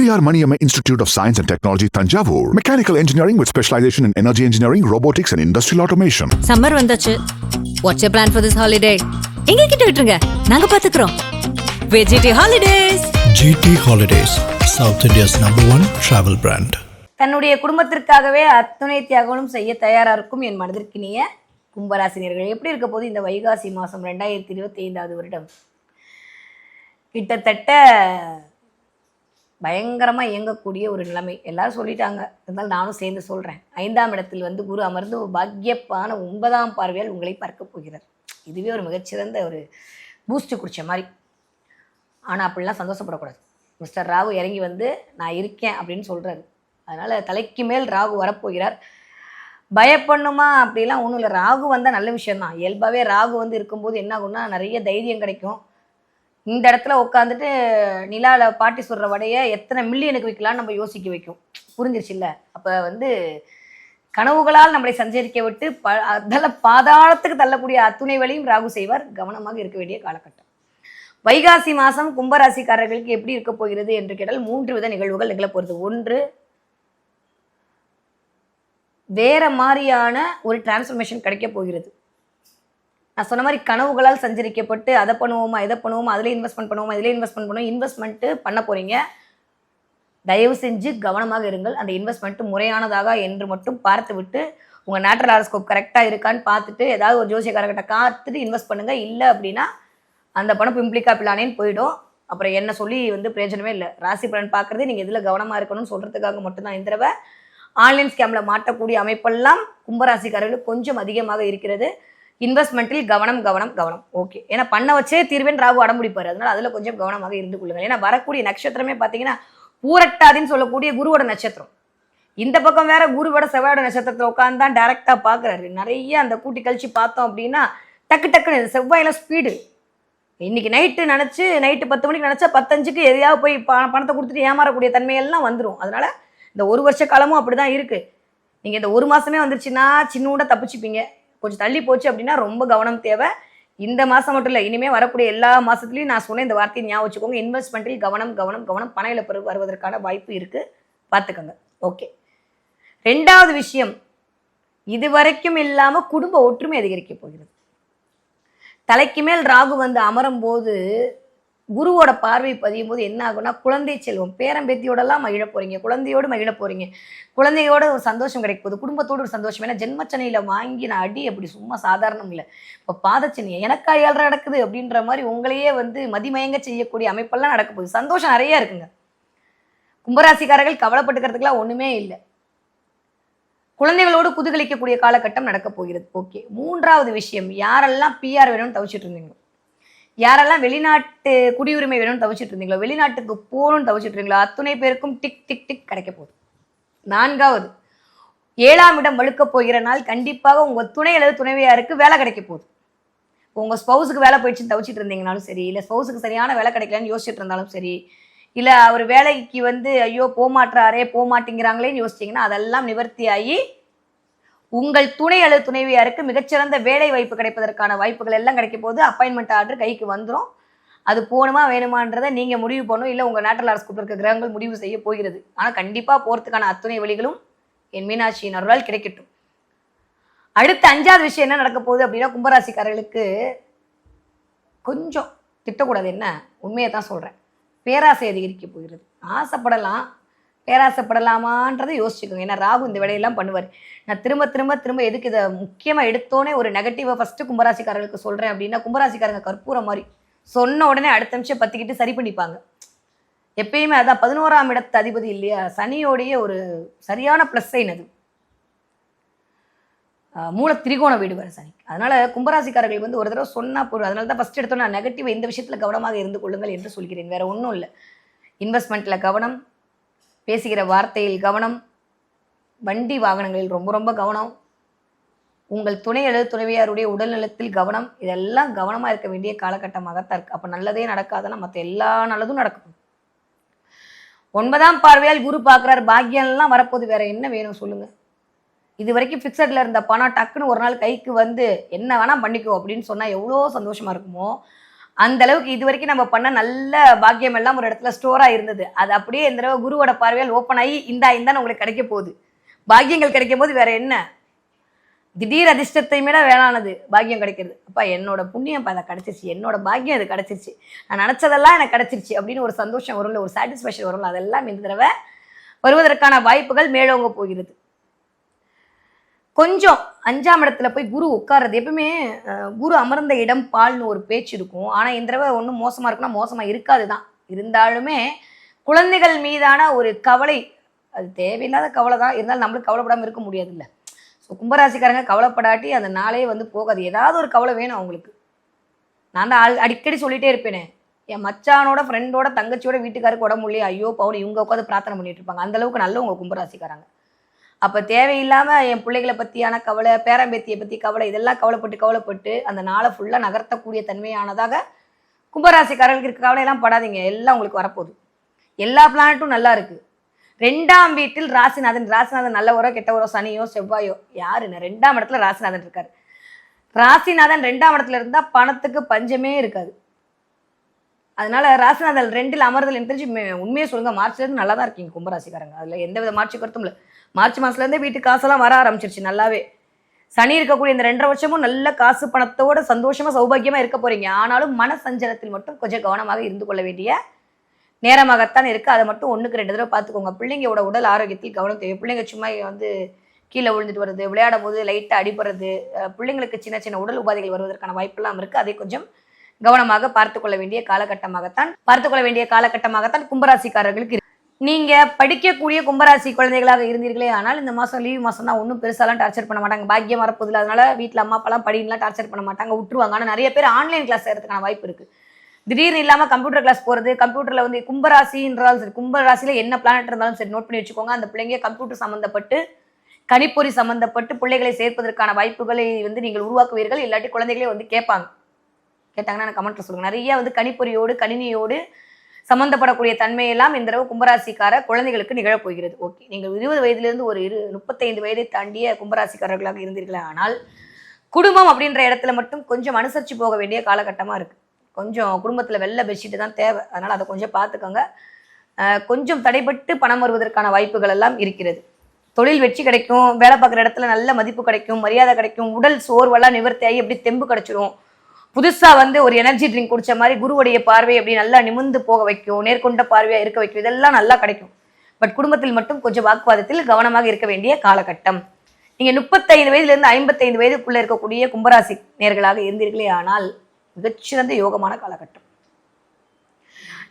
Periyar Maniyamma Institute of Science and Technology, Tanjavur. Mechanical engineering with specialization in energy engineering, robotics, and industrial automation. Summer வந்தாச்சு what's you plan for this holiday எங்க கிட்ட விட்டுருங்க நாங்க பாத்துக்கிறோம் VGT holidays GT Holidays, South India's number one travel brand. தன்னுடைய குடும்பத்திற்காகவே அத்துணை தியாகங்களும் செய்ய தயாரா இருக்கும் என் மனதிற்கினிய கும்பராசினியர்கள் எப்படி இருக்க போது இந்த வைகாசி மாதம் ரெண்டாயிரத்தி இருபத்தி ஐந்தாவது வருடம் கிட்டத்தட்ட பயங்கரமாக இயங்கக்கூடிய ஒரு நிலைமை. எல்லாரும் சொல்லிட்டாங்க. இருந்தாலும் நானும் சேர்ந்து சொல்கிறேன் ஐந்தாம் இடத்தில் வந்து குரு அமர்ந்து ஒரு பாக்கியப்பான ஒன்பதாம் பார்வையால் உங்களை பார்க்க போகிறார். இதுவே ஒரு மிகச்சிறந்த ஒரு பூஸ்ட் குடித்த மாதிரி. ஆனால் அப்படிலாம் சந்தோஷப்படக்கூடாது. மிஸ்டர் ராகு இறங்கி வந்து நான் இருக்கேன் அப்படின்னு சொல்கிறாரு அதனால் தலைக்கு மேல் ராகு வரப்போகிறார். பயப்படணுமா? அப்படிலாம் ஒன்றும் இல்லை. ராகு வந்தால் நல்ல விஷயம்தான். இயல்பாகவே ராகு வந்து இருக்கும்போது என்ன ஆகும்னா நிறைய தைரியம் கிடைக்கும். இந்த இடத்துல உட்காந்துட்டு நிலாவில் பாட்டி சொல்கிற வடையை எத்தனை மில்லியனுக்கு விற்கலாம்னு நம்ம யோசிக்க வைக்கும். புரிஞ்சிருச்சுல்ல அப்போ வந்து கனவுகளால் நம்மளை சஞ்சரிக்க விட்டு ப அதில் பாதாளத்துக்கு தள்ளக்கூடிய அத்துணை வழியும் ராகு செய்வார். கவனமாக இருக்க வேண்டிய காலகட்டம். வைகாசி மாதம் கும்பராசிக்காரர்களுக்கு எப்படி இருக்க போகிறது என்று கேட்டால் மூன்று வித நிகழ்வுகள் நிகழப் போகிறது. ஒன்று வேற மாதிரியான ஒரு டிரான்ஸ்ஃபர்மேஷன் கிடைக்க போகிறது. நான் சொன்ன மாதிரி கனவுகளால் சஞ்சரிக்கப்பட்டு அதை பண்ணுவோமா இதை பண்ணுவோமா அதில் இன்வெஸ்ட்மெண்ட் பண்ணுவோமா இதில் இன்வெஸ்ட்மெண்ட் பண்ணுவோம் இன்வெஸ்ட்மெண்ட்டு பண்ண போகிறீங்க தயவு செஞ்சு கவனமாக இருங்கள். அந்த இன்வெஸ்ட்மெண்ட் முறையானதாக என்று மட்டும் பார்த்து விட்டு உங்கள் நேச்சுரல் ஹாரோஸ்கோப் கரெக்டாக இருக்கான்னு பார்த்துட்டு ஏதாவது ஒரு ஜோசியக்காரர்கிட்ட காத்துட்டு இன்வெஸ்ட் பண்ணுங்கள் இல்லை அப்படின்னா அந்த பணம் பிம்பிளிக்கா பிளானேன்னு போயிடும். அப்புறம் என்ன சொல்லி வந்து பிரயோஜனமே இல்லை. ராசி பலன் பார்க்குறதே நீங்கள் இதில் கவனமாக இருக்கணும்னு சொல்கிறதுக்காக மட்டும்தான் இந்த தடவை. ஆன்லைன் ஸ்கேமில் மாட்டக்கூடிய அமைப்பெல்லாம் கும்பராசிக்காரர்களுக்கு கொஞ்சம் அதிகமாக இருக்கிறது. இன்வெஸ்ட்மெண்ட்டில் கவனம் கவனம் கவனம். ஓகே ஏன்னா பண்ண வச்சே தீர்வேன் ராகு அடம்பிடிப்பார். அதனால அதில் கொஞ்சம் கவனமாக இருந்து கொள்ளுங்கள். ஏன்னா வரக்கூடிய நட்சத்திரமே பார்த்தீங்கன்னா பூரட்டாதின்னு சொல்லக்கூடிய குருவோட நட்சத்திரம். இந்த பக்கம் வேற குருவோட செவ்வாயோட நட்சத்திரத்தில் உட்காந்து தான் டேரெக்டாக பார்க்குறாரு நிறைய அந்த கூட்டி கழிச்சு பார்த்தோம் அப்படின்னா டக்கு டக்குன்னு செவ்வாயில் ஸ்பீடு இன்னைக்கு நைட்டு நினச்சி நைட்டு பத்து மணிக்கு நினச்சா பத்தஞ்சுக்கு எதையாவது போய் ப பணத்தை கொடுத்துட்டு ஏமாறக்கூடிய தன்மையெல்லாம் வந்துடும் அதனால இந்த ஒரு வருஷ காலமும் அப்படி தான் இருக்குது நீங்கள் இந்த ஒரு மாதமே வந்துருச்சுன்னா சின்னூட தப்பிச்சுப்பீங்க. கொஞ்சம் தள்ளி போச்சு அப்படின்னா ரொம்ப கவனம் தேவை. இந்த மாதம் மட்டும் இல்லை இனிமேல் வரக்கூடிய எல்லா மாதத்துலையும் நான் சொன்ன இந்த வார்த்தையை ஞாபகம் வச்சுக்கோங்க. இன்வெஸ்ட்மெண்ட்டில் கவனம் கவனம் கவனம் பண இழப்பு வருவதற்கான வாய்ப்பு இருக்குது பார்த்துக்கோங்க. ஓகே. ரெண்டாவது விஷயம் இது வரைக்கும் இல்லாமல் குடும்ப ஒற்றுமை அதிகரிக்க போகிறது. தலைக்கு மேல் ராகு வந்து அமரும் போது குருவோட பார்வை பதியும் போது என்ன ஆகும்னா குழந்தை செல்வம் பேரம்பேத்தியோடலாம் மகிழ போறீங்க குழந்தையோடு மகிழ போறீங்க. குழந்தையோட ஒரு சந்தோஷம் கிடைக்க போகுது குடும்பத்தோடு ஒரு சந்தோஷம். ஏன்னா ஜென்மச்சனையில வாங்கி நான் அடி அப்படி சும்மா சாதாரணம் இல்லை. இப்போ பாதச்சனையை எனக்கா ஏழ்ற நடக்குது? அப்படின்ற மாதிரி உங்களையே வந்து மதிமயங்க செய்யக்கூடிய அமைப்பெல்லாம் நடக்க போகுது. சந்தோஷம் நிறைய இருக்குங்க. கும்பராசிக்காரர்கள் கவலைப்பட்டுக்கிறதுக்குலாம் ஒண்ணுமே இல்லை. குழந்தைகளோடு குதுகலிக்கக்கூடிய காலகட்டம் நடக்க போகிறது. ஓகே. மூன்றாவது விஷயம் யாரெல்லாம் பிஆர் வேணும்னு தவிச்சிட்டு இருந்தீங்க யாரெல்லாம் வெளிநாட்டு குடியுரிமை வேணும்னு தவிச்சிட்டு இருந்தீங்களோ வெளிநாட்டுக்கு போகணும்னு தவிச்சிட்டு இருந்தீங்களோ அத்துணை பேருக்கும் டிக் டிக் டிக் கிடைக்க போகுது. நான்காவது ஏழாம் இடம் வழுக்க போகிற நாள் கண்டிப்பாக உங்கள் துணை அல்லது துணைவியாருக்கு வேலை கிடைக்க போகுது. உங்கள் ஸ்பௌஸுக்கு வேலை போயிடுச்சுன்னு தவிச்சிட்டு இருந்தீங்கனாலும் சரி இல்லை ஸ்பௌஸுக்கு சரியான வேலை கிடைக்கலன்னு யோசிச்சுட்டு இருந்தாலும் சரி இல்லை அவர் வேலைக்கு வந்து ஐயோ போமாட்டுறாரே போமாட்டேங்கிறாங்களேன்னு யோசிச்சிங்கன்னா அதெல்லாம் நிவர்த்தி ஆகி உங்கள் துணை அல்லது துணைவியாருக்கு மிகச்சிறந்த வேலை வாய்ப்பு கிடைப்பதற்கான வாய்ப்புகள் எல்லாம் கிடைக்கும் போது அப்பாயின்மெண்ட் ஆர்டர் கைக்கு வந்துடும் அது போகணுமா வேணுமான்றதை நீங்கள் முடிவு பண்ணணும். இல்லை உங்கள் நேட்டல் அரசு இருக்க கிரகங்கள் முடிவு செய்ய போகிறது. ஆனால் கண்டிப்பாக போகிறதுக்கான அத்துணை வழிகளும் என் மீனாட்சியின் அருளால் கிடைக்கட்டும். அடுத்த அஞ்சாவது விஷயம் என்ன நடக்க போகுது அப்படின்னா கும்பராசிக்காரர்களுக்கு கொஞ்சம் திட்டக்கூடாது. என்ன? உண்மையை தான் சொல்கிறேன் பேராசை அதிகரிக்க போகிறது. ஆசைப்படலாம். பேராசைப்படலாமான்றதை யோசிச்சுக்கோங்க. ஏன்னா ராகு இந்த வேலையெல்லாம் பண்ணுவார். நான் திரும்ப திரும்ப திரும்ப எதுக்கு இதை முக்கியமாக எடுத்தோன்னே ஒரு நெகட்டிவாக ஃபஸ்ட்டு கும்பராசிக்காரர்களுக்கு சொல்கிறேன் அப்படின்னா கும்பராசிக்காரங்க கற்பூரம் மாதிரி சொன்ன உடனே அடுத்த நிமிஷம் பற்றிக்கிட்டு சரி பண்ணிப்பாங்க. எப்பயுமே அதான் பதினோராம் இடத்து அதிபதி இல்லையா? சனியோடைய ஒரு சரியான ப்ளஸ் சைன் அது. மூல திரிகோண வீடு வர சனி. அதனால கும்பராசிக்காரர்கள் வந்து ஒரு தடவை சொன்னால் போதும். அதனால தான் ஃபஸ்ட் எடுத்தோம் நான் நெகட்டிவ் இந்த விஷயத்தில் கவனமாக இருந்து கொள்ளுங்கள் என்று சொல்கிறேன். வேற ஒன்றும் இல்லை. இன்வெஸ்ட்மெண்ட்டில் கவனம் பேசுகிற வார்த்தையில் கவனம் வண்டி வாகனங்களில் ரொம்ப ரொம்ப கவனம். உங்கள் துணை அல்லது துணைவியாருடைய உடல்நலத்தில் கவனம். இதெல்லாம் கவனமாக இருக்க வேண்டிய காலகட்டமாகத்தான் இருக்கு. அப்போ நல்லதே நடக்காதுன்னா மற்ற எல்லா நல்லதும் நடக்கும். ஒன்பதாம் பார்வையால் குரு பார்க்குறாரு. பாக்கியம்லாம் வரப்போது வேற என்ன வேணும் சொல்லுங்க. இது வரைக்கும் ஃபிக்ஸடில் இருந்த பணம் டக்குன்னு ஒரு நாள் கைக்கு வந்து என்ன வேணால் பண்ணிக்கோ அப்படின்னு சொன்னால் எவ்வளோ சந்தோஷமா இருக்குமோ. அந்த அளவுக்கு இது வரைக்கும் நம்ம பண்ண நல்ல பாக்கியம் எல்லாம் ஒரு இடத்துல ஸ்டோராக இருந்தது. அது அப்படியே இந்த தடவை குருவோட பார்வையால் ஓப்பன் ஆகி இந்தா இந்தான்னு உங்களுக்கு கிடைக்க போகுது. பாக்கியங்கள் கிடைக்கும் போது வேற என்ன? திடீர் அதிர்ஷ்டத்தை விட வேணானது பாக்கியம் கிடைக்கிறது. அப்பா என்னோட புண்ணியம் அதை கிடச்சிருச்சு. என்னோட பாக்கியம் அது கிடச்சிருச்சு. நான் நினச்சதெல்லாம் எனக்கு கிடச்சிருச்சு அப்படின்னு ஒரு சந்தோஷம் வரும்ல ஒரு சாட்டிஸ்ஃபேக்ஷன் வரும்ல அதெல்லாம் இந்த தடவை வருவதற்கான வாய்ப்புகள் மேலோங்க போகிறது. கொஞ்சம் அஞ்சாம் இடத்துல போய் குரு உட்கார்றது. எப்பவுமே குரு அமர்ந்த இடம் பால்னு ஒரு பேச்சு இருக்கும். ஆனால் இந்த தடவை ஒன்றும் மோசமாக இருக்குன்னா மோசமாக இருக்காது தான் இருந்தாலுமே குழந்தைகள் மீதான ஒரு கவலை அது தேவையில்லாத கவலை தான் இருந்தாலும் நம்மளுக்கு கவலைப்படாமல் இருக்க முடியாது இல்லை ஸோ கும்பராசிக்காரங்க கவலைப்படாட்டி அந்த நாளே வந்து போகாது. ஏதாவது ஒரு கவலை வேணும் அவங்களுக்கு. நான் தான் ஆள் அடிக்கடி சொல்லிகிட்டே இருப்பேனே. என் மச்சானோட ஃப்ரெண்டோட தங்கச்சியோட வீட்டுக்காருக்கு உடம்பு இல்லையே ஐயோ பவுன் இவங்க உட்காந்து பிரார்த்தனை பண்ணிட்டு இருப்பாங்க. அந்த அளவுக்கு நல்லவங்க கும்பராசிக்காரங்க. அப்போ தேவையில்லாமல் என் பிள்ளைகளை பற்றியான கவலை பேரம்பேத்தியை பற்றி கவலை இதெல்லாம் கவலைப்பட்டு கவலைப்பட்டு அந்த நாளை ஃபுல்லாக நகர்த்தக்கூடிய தன்மையானதாக கும்பராசிக்காரர்களுக்கு இருக்க கவலையெல்லாம் படாதீங்க. எல்லாம் உங்களுக்கு வரப்போகுது. எல்லா பிளானட்டும் நல்லா இருக்குது ரெண்டாம் வீட்டில் ராசிநாதன் ராசிநாதன் நல்லவரோ கெட்டவரோ சனியோ செவ்வாயோ யாருன்னு ரெண்டாம் இடத்துல ராசிநாதன் இருக்கார். ராசிநாதன் ரெண்டாம் இடத்துல இருந்தால் பணத்துக்கு பஞ்சமே இருக்காது. அதனால ராசிநாதன் ரெண்டில் அமர்தல் தெரிஞ்சு உண்மையை சொல்லுங்கள் மார்ச்லேருந்து நல்லா தான் இருக்கீங்க கும்பராசிக்காரங்க. அதில் எந்த வித மாற்று கருத்தும் இல்லை. மார்ச் மாசத்துல இருந்தே வீட்டு காசெல்லாம் வர ஆரம்பிச்சிருச்சு நல்லாவே. சனி இருக்கக்கூடிய இந்த ரெண்டரை வருஷமும் நல்ல காசு பணத்தோட சந்தோஷமா சௌபாக்கியமா இருக்க போறீங்க. ஆனாலும் மன சஞ்சலத்தில் மட்டும் கொஞ்சம் கவனமாக இருந்து கொள்ள வேண்டிய நேரமாகத்தான் இருக்கு. அதை மட்டும் ஒண்ணுக்கு ரெண்டு தடவை பார்த்துக்கோங்க. பிள்ளைங்களோட உடல் ஆரோக்கியத்தில் கவனம் தேவை. பிள்ளைங்க சும்மா வந்து கீழே விழுந்துட்டு வருது விளையாடும் போது லைட்டாக அடிபடுறது பிள்ளைங்களுக்கு சின்ன சின்ன உடல் உபாதைகள் வருவதற்கான வாய்ப்பெல்லாம் இருக்கு. அதை கொஞ்சம் கவனமாக பார்த்து கொள்ள வேண்டிய காலகட்டமாகத்தான் பார்த்து கொள்ள வேண்டிய காலகட்டமாகத்தான் கும்பராசிக்காரர்களுக்கு நீங்கள் நீங்க படிக்கக்கூடிய கும்பராசி குழந்தைகளாக இருந்தீர்களே ஆனால் இந்த மாசம் லீவ் மாசம் தான் ஒன்றும் பெருசாலாம் டார்ச்சர் பண்ண மாட்டாங்க. பாக்கியம் வரப்போதில்ல அதனால வீட்டில் அம்மா அப்பாலாம் படிலாம் டார்ச்சர் பண்ண மாட்டாங்க. விட்டுருவாங்க. ஆனால் நிறைய பேர் ஆன்லைன் கிளாஸ் செய்யறதுக்கான வாய்ப்பு இருக்கு. திடீர்னு இல்லாமல் கம்ப்யூட்டர் கிளாஸ் போகிறது கம்ப்யூட்டரில் வந்து கும்பராசின்றாலும் சரி கும்பராசியில் என்ன பிளானட் இருந்தாலும் சரி நோட் பண்ணி வச்சுக்கோங்க. அந்த பிள்ளைங்க கம்ப்யூட்டர் சம்மந்தப்பட்டு கணிப்பொறி சம்மந்தப்பட்டு பிள்ளைகளை சேர்ப்பதற்கான வாய்ப்புகளை வந்து நீங்கள் உருவாக்குவீர்கள். இல்லாட்டி குழந்தைகளே வந்து கேட்பாங்க. கேட்டாங்கன்னா எனக்கு கமெண்ட்ல சொல்லுங்க. நிறைய வந்து கணிப்பொறியோடு கணினியோடு சம்பந்தப்படக்கூடிய தன்மையெல்லாம் இந்த தடவை கும்பராசிக்கார குழந்தைகளுக்கு நிகழப் போகிறது ஓகே நீங்கள் இருபது வயதிலிருந்து ஒரு இரு முப்பத்தைந்து வயதை தாண்டிய கும்பராசிக்காரர்களாக இருந்தீர்களே ஆனால் குடும்பம் அப்படின்ற இடத்துல மட்டும் கொஞ்சம் அனுசரிச்சு போக வேண்டிய காலகட்டமாக இருக்குது கொஞ்சம் குடும்பத்தில் வெள்ளை பெட்ஷீட்டு தான் தேவை. அதனால் அதை கொஞ்சம் பார்த்துக்கோங்க. கொஞ்சம் தடைபட்டு பணம் வருவதற்கான வாய்ப்புகள் எல்லாம் இருக்கிறது. தொழில் வெற்றி கிடைக்கும் வேலை பார்க்குற இடத்துல நல்ல மதிப்பு கிடைக்கும் மரியாதை கிடைக்கும் உடல் சோர்வெல்லாம் நிவர்த்தியாகி எப்படி தெம்பு கிடைச்சிரும். புதுசா வந்து ஒரு எனர்ஜி ட்ரிங்க் குடிச்ச மாதிரி குருவுடைய பார்வை அப்படி நல்லா நிமிர்ந்து போக வைக்கும் நேர்கொண்ட பார்வையா இருக்க வைக்கும். இதெல்லாம் நல்லா கிடைக்கும். பட் குடும்பத்தில் மட்டும் கொஞ்சம் வாக்குவாதத்தில் கவனமாக இருக்க வேண்டிய காலகட்டம். நீங்க முப்பத்தைந்து வயதுல இருந்து ஐம்பத்தைந்து வயதுக்குள்ள இருக்கக்கூடிய கும்பராசி நேர்களாக இருந்தீர்களே ஆனால் மிகச்சிறந்த யோகமான காலகட்டம்.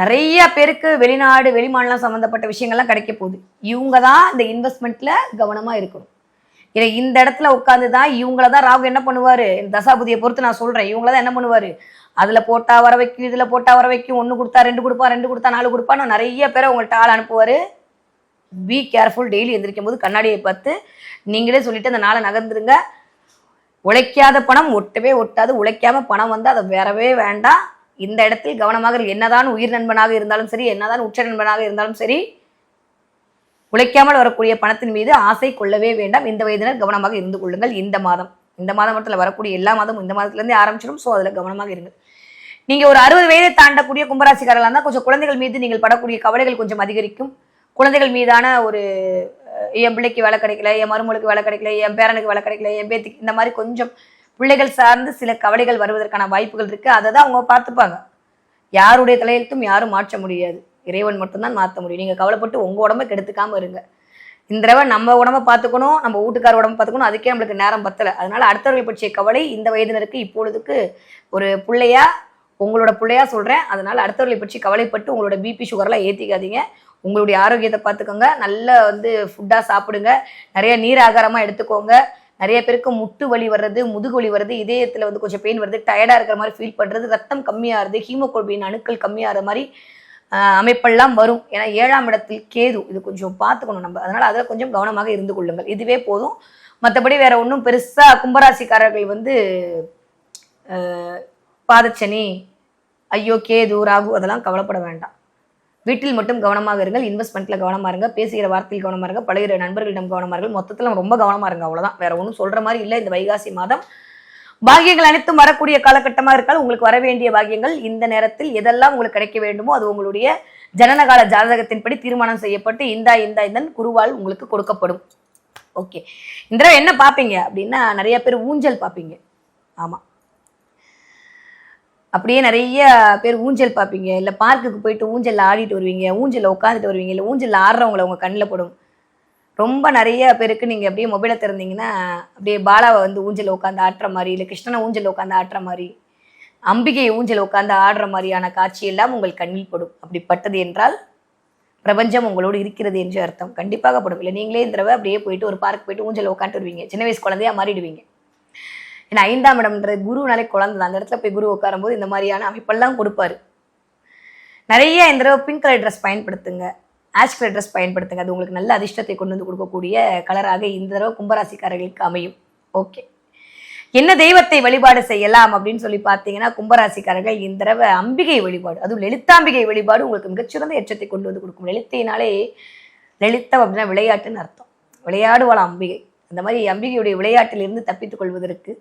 நிறைய பேருக்கு வெளிநாடு வெளிமாநிலம் சம்பந்தப்பட்ட விஷயங்கள்லாம் கிடைக்க போகுது. இவங்க தான் இந்த இன்வெஸ்ட்மெண்ட்ல கவனமா இருக்கணும். இல்லை இந்த இடத்துல உட்காந்து தான் இவங்கள தான் ராகு என்ன பண்ணுவாரு? இந்த தசாபதியை பொறுத்து நான் சொல்றேன். இவங்கள தான் என்ன பண்ணுவாரு? அதுல போட்டா வர வைக்கும் இதுல போட்டா வர வைக்கும் ஒன்று கொடுத்தா ரெண்டு கொடுப்பா ரெண்டு கொடுத்தா நாலு கொடுப்பான்னு நிறைய பேரை உங்கள்கிட்ட ஆள் அனுப்புவார். பி கேர்ஃபுல் டெய்லி எந்திரிக்கும் போது கண்ணாடியை பார்த்து நீங்களே சொல்லிட்டு அந்த நாளை நகர்ந்துருங்க. உழைக்காத பணம் ஒட்டவே ஒட்டாது. உழைக்காம பணம் வந்து அதை வேறவே வேண்டாம். இந்த இடத்தில் கவனமாக என்னதான் உயிர் நண்பனாக இருந்தாலும் சரி என்னதான் உச்ச நண்பனாக இருந்தாலும் சரி உழைக்காமல் வரக்கூடிய பணத்தின் மீது ஆசை கொள்ளவே வேண்டாம். இந்த வயதினர் கவனமாக இருந்து கொள்ளுங்கள். இந்த மாதம். இந்த மாதம் மட்டும் வரக்கூடிய எல்லா மாதமும் இந்த மாதத்துலேருந்தே ஆரம்பிச்சிடும் ஸோ அதில் கவனமாக இருங்க நீங்கள் ஒரு அறுபது வயதை தாண்டக்கூடிய கும்பராசிக்காரர்களாக இருந்தால் கொஞ்சம் குழந்தைகள் மீது நீங்கள் படக்கூடிய கவலைகள் கொஞ்சம் அதிகரிக்கும். குழந்தைகள் மீதான ஒரு என் பிள்ளைக்கு வேலை கிடைக்கல என் மருமகளுக்கு வேலை கிடைக்கல என் பேரனுக்கு வேலை கிடைக்கல என் பேத்திக்கு இந்த மாதிரி கொஞ்சம் பிள்ளைகள் சார்ந்து சில கவலைகள் வருவதற்கான வாய்ப்புகள் இருக்குது அதை தான் அவங்க பார்த்துப்பாங்க. யாருடைய தலையெழுத்தும் யாரும் மாற்ற முடியாது. இறைவன் மட்டும்தான் மாற்ற முடியும். நீங்கள் கவலைப்பட்டு உங்கள் உடம்ப கெடுத்துக்காம இருங்க. இந்த தடவை நம்ம உடம்ப பார்த்துக்கணும் நம்ம வீட்டுக்கார உடம்ப பார்த்துக்கணும். அதுக்கே நம்மளுக்கு நேரம் பத்தலை. அதனால அடுத்தவர்கள் பற்றிய கவலை இந்த வயதினருக்கு இப்பொழுதுக்கு ஒரு பிள்ளையா உங்களோட பிள்ளையா சொல்கிறேன் அதனால அடுத்தவர்களை பற்றி கவலைப்பட்டு உங்களோட பிபி சுகர்லாம் ஏற்றிக்காதீங்க உங்களுடைய ஆரோக்கியத்தை பார்த்துக்கோங்க. நல்லா வந்து ஃபுட்டாக சாப்பிடுங்க. நிறைய நீர் ஆகாரமாக எடுத்துக்கோங்க. நிறைய பேருக்கு முட்டு வலி வர்றது முதுகு வலி வருது இதயத்தில் வந்து கொஞ்சம் பெயின் வருது டயர்டாக இருக்கிற மாதிரி ஃபீல் பண்ணுறது ரத்தம் கம்மியாகிறது ஹீமோகுளோபின் அணுக்கள் கம்மியாகிற மாதிரி அமைப்பெல்லாம் வரும். ஏன்னா ஏழாம் இடத்தில் கேது இது கொஞ்சம் பார்த்துக்கணும் நம்ம. அதனால அதில் கொஞ்சம் கவனமாக இருந்து கொள்ளுங்கள். இதுவே போதும். மற்றபடி வேற ஒன்றும் பெருசாக கும்பராசிக்காரர்கள் வந்து பாதச்சனி ஐயோ கேது ராகு அதெல்லாம் கவலைப்பட வேண்டாம். வீட்டில் மட்டும் கவனமாக இருங்கள். இன்வெஸ்ட்மெண்ட்டில் கவனமாக இருங்க. பேசுகிற வார்த்தையில் கவனமாக இருங்க. பழகிற நண்பர்களிடம் கவனமாக இருங்கள். மொத்தத்தில் ரொம்ப கவனமாக இருங்க. அவ்வளோதான் வேற ஒன்றும் சொல்கிற மாதிரி இல்லை. இந்த வைகாசி மாதம் பாக்கியங்கள் அனைத்தும் வரக்கூடிய காலகட்டமாக இருக்கால் உங்களுக்கு வர வேண்டிய பாக்கியங்கள் இந்த நேரத்தில் எதெல்லாம் உங்களுக்கு கிடைக்க வேண்டுமோ அது உங்களுடைய ஜனனகால ஜாதகத்தின்படி தீர்மானம் செய்யப்பட்டு இந்தா இந்தா இந்தன் குருவால் உங்களுக்கு கொடுக்கப்படும். ஓகே இந்த தடவை என்ன பார்ப்பீங்க அப்படின்னா நிறைய பேர் ஊஞ்சல் பார்ப்பீங்க. ஆமாம் அப்படியே நிறைய பேர் ஊஞ்சல் பார்ப்பீங்க. இல்லை பார்க்குக்கு போயிட்டு ஊஞ்சலில் ஆடிட்டு வருவீங்க ஊஞ்சலில் உட்காந்துட்டு வருவீங்க இல்லை ஊஞ்சலில் ஆடுறவங்கள உங்கள் கண்ணில் படும். ரொம்ப நிறைய பேருக்கு நீங்கள் அப்படியே மொபைலை திறந்தீங்கன்னா அப்படியே பாலாவை வந்து ஊஞ்சல் உட்காந்து ஆட்டுற மாதிரி இல்லை கிருஷ்ணனை ஊஞ்சல் உட்காந்து ஆட்டுற மாதிரி அம்பிகை ஊஞ்சல் உட்காந்து ஆடுற மாதிரியான காட்சியெல்லாம் உங்கள் கண்ணில் படும். அப்படிப்பட்டது என்றால் பிரபஞ்சம் உங்களோடு இருக்கிறது என்று அர்த்தம். கண்டிப்பாக படும். இல்லை நீங்களே இந்த தடவை அப்படியே போயிட்டு ஒரு பார்க் போயிட்டு ஊஞ்சல் உட்காந்து வருவீங்க. சின்ன வயசு குழந்தையா மாறிடுவீங்க. ஏன்னா ஐந்தாம் இடம்ன்றது குருனாலே குழந்தை அந்த இடத்துல போய் குரு உட்காரும்போது இந்த மாதிரியான அமைப்பெல்லாம் கொடுப்பாரு. நிறைய இந்த தடவை பிங்க் கலர் ட்ரெஸ் பயன்படுத்துங்க. ஆஷ் கலர் ட்ரெஸ் பயன்படுத்துங்க. அது உங்களுக்கு நல்ல அதிர்ஷ்டத்தை கொண்டு வந்து கொடுக்கக்கூடிய கலராக இந்த தடவை கும்பராசிக்காரர்களுக்கு அமையும். ஓகே என்ன தெய்வத்தை வழிபாடு செய்யலாம் அப்படின்னு சொல்லி பார்த்தீங்கன்னா கும்பராசிக்காரர்கள் இந்த தடவை அம்பிகை வழிபாடு அதுவும் லலிதாம்பிகை வழிபாடு உங்களுக்கு மிகச்சிறந்த எச்சத்தை கொண்டு வந்து கொடுக்கும். லலித்தையினாலே லலித்தம் அப்படின்னா விளையாட்டுன்னு அர்த்தம். விளையாடுவாளாம் அம்பிகை. அந்த மாதிரி அம்பிகையுடைய விளையாட்டிலிருந்து தப்பித்துக் கொள்வதற்கு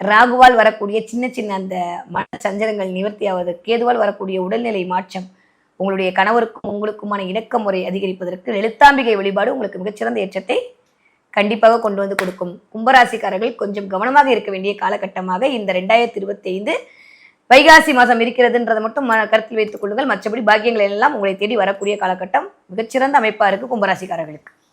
ராகுவால் வரக்கூடிய சின்ன சின்ன அந்த மன சஞ்சலங்கள் நிவர்த்தி ஆவது கேதுவால் வரக்கூடிய உடல்நிலை மாற்றம் உங்களுடைய கணவருக்கும் உங்களுக்குமான இணக்க முறை அதிகரிப்பதற்கு எழுத்தாம்பிகை வழிபாடு உங்களுக்கு மிகச்சிறந்த ஏற்றத்தை கண்டிப்பாக கொண்டு வந்து கொடுக்கும். கும்பராசிக்காரர்கள் கொஞ்சம் கவனமாக இருக்க வேண்டிய காலகட்டமாக இந்த ரெண்டாயிரத்தி இருபத்தி ஐந்து வைகாசி மாதம் இருக்கிறதுன்றதை மட்டும் ம- கருத்தில் வைத்துக் கொள்ளுங்கள். மற்றபடி பாக்கியங்கள் எல்லாம் உங்களை தேடி வரக்கூடிய காலகட்டம் மிகச்சிறந்த அமைப்பாக இருக்கு கும்பராசிக்காரர்களுக்கு.